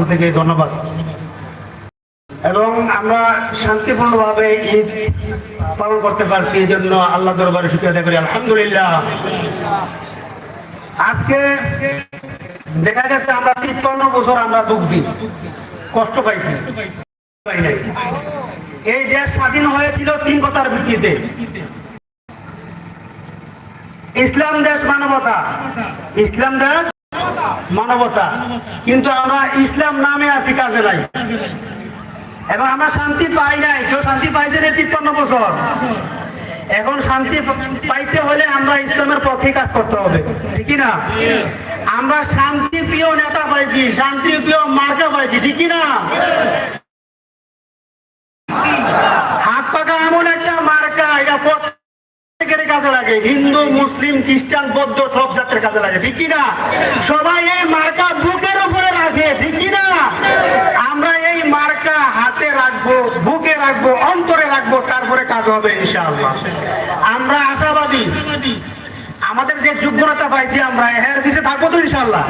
পক্ষ থেকে ধন্যবাদ। এবং আমরা শান্তিপূর্ণভাবে ঈদ পালন করতে পারছি, এই জন্য আল্লাহ দরবারে শুক্রিয়া করি। আলহামদুলিল্লাহ। আজকে দেখা গেছে আমরা তিপ্পান্ন বছর আমরা ভুগছি কষ্ট পাইছি এই দেশ স্বাধীন হয়েছিল তিন কথার ভিত্তিতে। ইসলাম দেশ মানবতা। ইসলাম দেশ মানবতা। কিন্তু আমরা ইসলাম নামে আছি, কাজে নাই। এবং আমরা শান্তি পাই নাই। কেউ শান্তি পাইছে রে তিপ্পান্ন বছর? এখন শান্তি পাইতে হলে আমরা ইসলামের পক্ষে কাজ করতে হবে। ঠিক না? আমরা শান্তি প্রিয় নেতা পাইছি শান্তি প্রিয় মার্কা পাইছি, ঠিক না হাত পাকা এমন একটা মার্কা এটা প্রত্যেকের কাজে লাগে। হিন্দু, মুসলিম, খ্রিস্টান, বৌদ্ধ সব জাতের কাজে লাগে, ঠিক না সবাই এই মার্কা বুকের উপরে রাখে, ঠিক না আমরা এই মার্কা হাতে রাখব, বুকে রাখব, অন্তরে রাখব, তারপরে কাজ হবে ইনশাআল্লাহ। আমরা আশাবাদী। আমাদের যে যোগ্যতা পাইছি আমরা এর পিছিয়ে থাকব তো ইনশাআল্লাহ।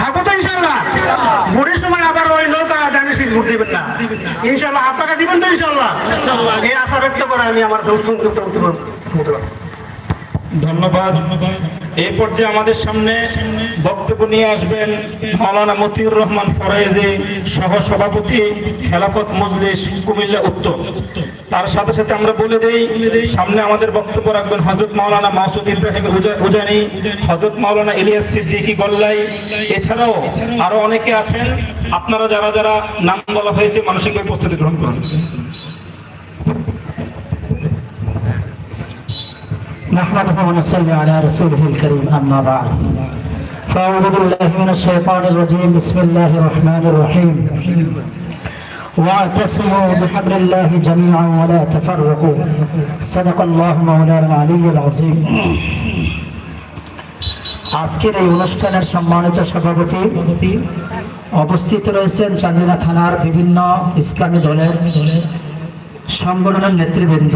থাকব তো ইনশাল্লাহ ভোটের সময় আবার ওই নৌকা জানি সিট দিবেন না। ইনশাল্লাহ আপনাকে দিবেন তো আশা করে আমি আমার ধন্যবাদ। এই পর্যায়ে আমাদের সামনে বক্তব্য নিয়ে আসবেন মাওলানা মতিউর রহমান ফরাইজি সহ সভাপতি খেলাফত মজলিস, কুমিল্লা উত্তর। তার সাথে সাথে আমরা বলে দেই, সামনে আমাদের বক্তব্য রাখবেন হজরত মাওলানা মাসুদ ইব্রাহিম উজা- উজানি হজরত মাওলানা ইলিয়াস সিদ্দিকি গল্লাই। এছাড়াও আরও অনেকে আছেন। আপনারা যারা যারা নাম বলা হয়েছে মানসিকভাবে প্রস্তুতি গ্রহণ করুন। نحمده ونصلي على رسوله الكريم أما بعد فأعوذ بالله من الشيطان الرجيم بسم الله الرحمن الرحيم واعتصموا بحبل الله جميعا ولا تفرقوا صدق الله مولانا العلي العظيم আজকের এই অনুষ্ঠানের সম্মানিত সভাপতি অবস্থিত রয়েছেন চান্দিনা থানার বিভিন্ন ইসলামী দলের সংগঠনের নেতৃবৃন্দ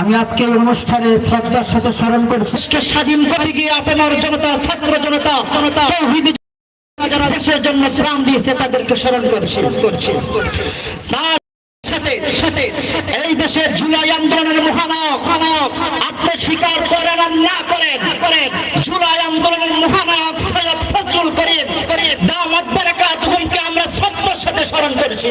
আমি আজকে এই অনুষ্ঠানে শ্রদ্ধার সাথে স্মরণ করছি। স্বাধীন করতে গিয়ে আপনার জনতা ছাত্র জনতা জনতা যারা দেশের জন্য প্রাণ দিয়েছে তাদেরকে স্মরণ করছি। করছি। তার সাথে সাথে এই দেশের জুলাই আন্দোলনের মহানায়ক মহানায়ক আপনি স্বীকার করেন আর না করেন? করেন জুলাই আন্দোলনের মহানায়ক সৈয়দ ফজলুল করিম করিম দাওয়াত বারাকাত হুমকে আমরা সত্যের সাথে স্মরণ করছি।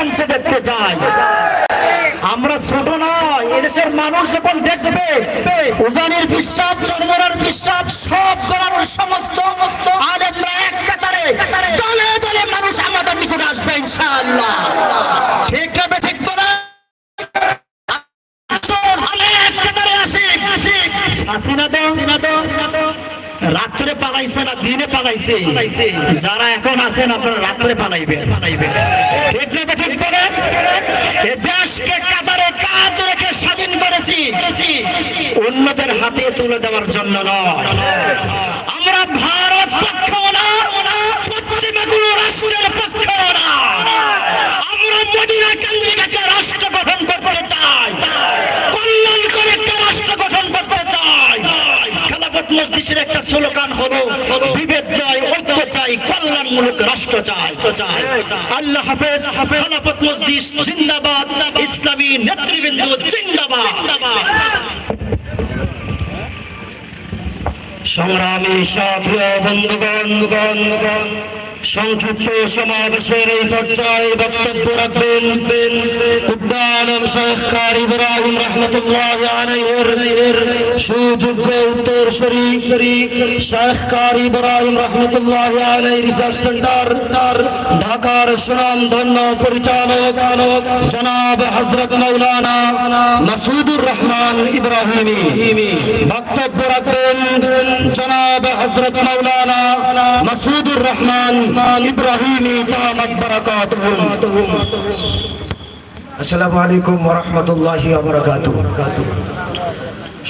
এক দেখতে চাই আমরা ছোট নয় এদেশের মানুষ যখন দেখবে, উজানের বিশ্বাস চন্দ্রার বিশ্বাস, সব জনার সমস্ত আলেমরা এক কাতারে, দলে দলে মানুষ আমাদের নিকট আসবে, ইনশাআল্লাহ ঠিক হবে ঠিক বলা অনেক কাতারে আসি আসি না তো রাত্রে পালাইছে না, দিনে পালাইছে। যারা এখন আছেন আপনারা রাত্রে এ দেশকে কাতারে কাজ রেখে স্বাধীন করেছি। অন্যদের হাতে তুলে দেওয়ার জন্য নয়। আমরা ভারত পক্ষও না পশ্চিমা রাষ্ট্রের পক্ষও না। আমরা মদিনা কেন্দ্রিক একটা রাষ্ট্র গঠন করতে চাই। মসজিদের একটা স্লোগান হলো, বিভেদ নয়, ঐক্য চাই, কল্যাণমূলক রাষ্ট্র চাই। আল্লাহ হাফেজ, খেলাফত মসজিদ জিন্দাবাদ, ইসলামী নেতৃবৃন্দ, জিন্দাবাদ। সংগ্রামী সাধু বন্ধুগণ বন্ধুগণ সংক্ষিপ্ত সমাবেশের এই পর্যায়ে বক্তব্য রাখবেন উদ্যান শেখ কারি ইব্রাহিম রহমতুল্লাহ আলাইহির সুযোগ্য উত্তর শরীফ শেখ কারি ইব্রাহিম রহমতুল্লাহ আলাইহি রিসার্চ সেন্টার, ঢাকার সুনাম ধন্য পরিচালক জনাব হযরত মাওলানা মাসুদুর রহমান ইব্রাহিমি। বক্তব্য রাখবেন জনাব হযরত মাওলানা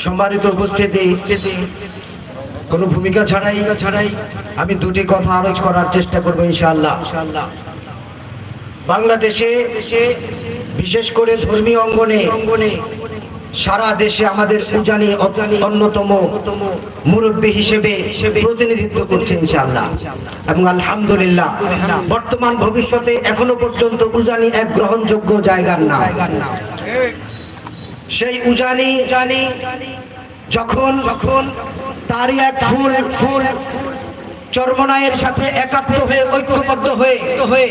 সম্মানিত উপস্থিতি, কোনো ভূমিকা ছাড়াই ছাড়াই আমি দুটি কথা আলোচ করার চেষ্টা করব ইনশাআল্লাহ। বাংলাদেশে, বিশেষ করে ধর্মীয় অঙ্গনে অঙ্গনে সারা দেশে আমাদের উজানি অন্যতম মুরব্বী হিসেবে প্রতিনিধিত্ব করছে ইনশাআল্লাহ। এবং আলহামদুলিল্লাহ, বর্তমান ভবিষ্যতে এখনও পর্যন্ত উজানি এক গ্রহণযোগ্য জায়গার না সেই উজানি জানি যখন যখন তারই এক ফুল ফুল চর্মনায়ের সাথে একাত্ম হয়ে, ঐক্যবদ্ধ হয়ে,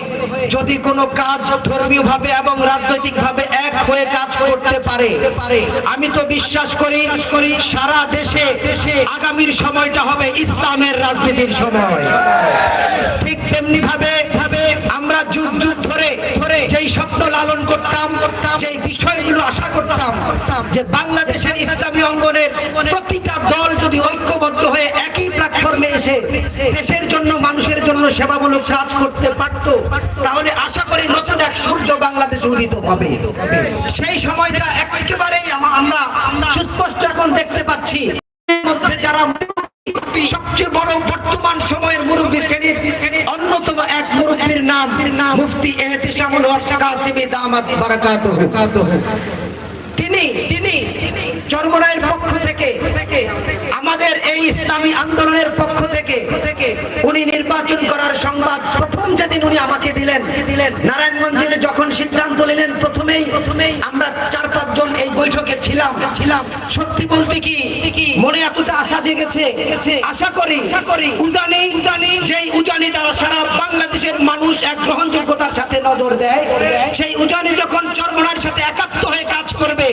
যদি কোনো কাজ ধর্মীয় ভাবে এবং রাজনৈতিক ভাবে এক হয়ে কাজ করতে পারে, আমি তো বিশ্বাস করি করি সারা দেশে দেশে আগামীর সময়টা হবে ইসলামের রাজনীতির সময়। ঠিক তেমনি ভাবে ভাবে আমরা যুগ যুগ ধরে ধরে যেই স্বপ্ন লালন করতাম করতাম, যেই বিষয়গুলো আশা করতাম, যে বাংলাদেশের ইসলামী অঙ্গনের প্রতিটা দল মানুষের জন্য সেবামূলক কাজ করতে পারত, তাহলে আশা করি নতুন এক সূর্য বাংলাদেশে উদিত হবে। সেই সময়টা একেবারেই আমরা সুস্পষ্ট এখন দেখতে পাচ্ছি। যারা সবচেয়ে বড় বর্তমান সময়ের মুরব্বী শ্রেণির অন্যতম এক মুরব্বীর নাম মুফতি এহতেশামুল হক কাসিমি দামাত বারাকাতুহু। তিনি তিনি চরমনায়ের পক্ষ থেকে, আমাদের এই ইসলামী আন্দোলনের পক্ষ থেকে, উনি নির্বাচন করার সংবাদ প্রথম যেদিন উনি আমাকে দিলেন নারায়ণগঞ্জে যখন সিদ্ধান্ত নিলেন প্রথমেই আমরা চার পাঁচজন এই বৈঠকে ছিলাম। ছিলাম। সত্যি বলতে কি? মনে এতটা আশা জেগেছে? আশা করি। আশা করি। উজানি উজানি যেই উজানি দ্বারা সারা বাংলাদেশের মানুষ এক গ্রহণযোগ্যতার সাথে নজর দেয় সেই উজানি যখন চরমনার সাথে একাত্ম হয়ে কাজ করবে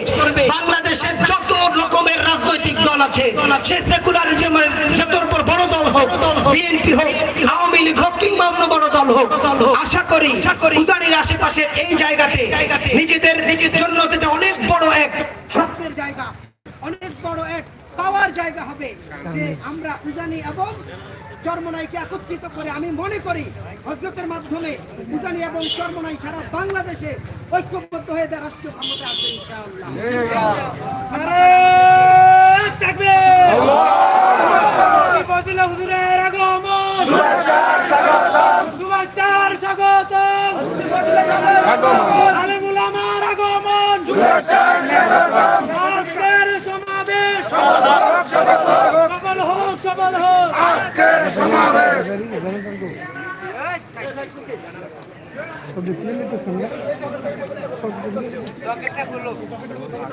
বাংলাদেশের যত রকমের রাজনৈতিক দল আছে সে সেকুলারিজমের যত হোক বিএনপি হোক আওয়ামী লীগ হোক কিংবা অন্য বড় দল হোক আশা করি উজানির আশেপাশে এই জায়গাতে নিজেদের নিজের জন্য অনেক বড় এক স্বপ্নের জায়গা অনেক বড় এক পাওয়ার জায়গা হবে যে আমরা উজানি এবং চরমনাইকে একত্রিত করে আমি মনে করি হজরতের মাধ্যমে উজানি এবং চরমনাই সারা বাংলাদেশে ঐক্যবদ্ধ হয়ে দেয় রাষ্ট্রীয় ক্ষমতা আসবে ইনশাআল্লাহ। হুজুরের আজকের সমাবেশ। সফল হোক সফল হোক। আজকের সমাবেশ।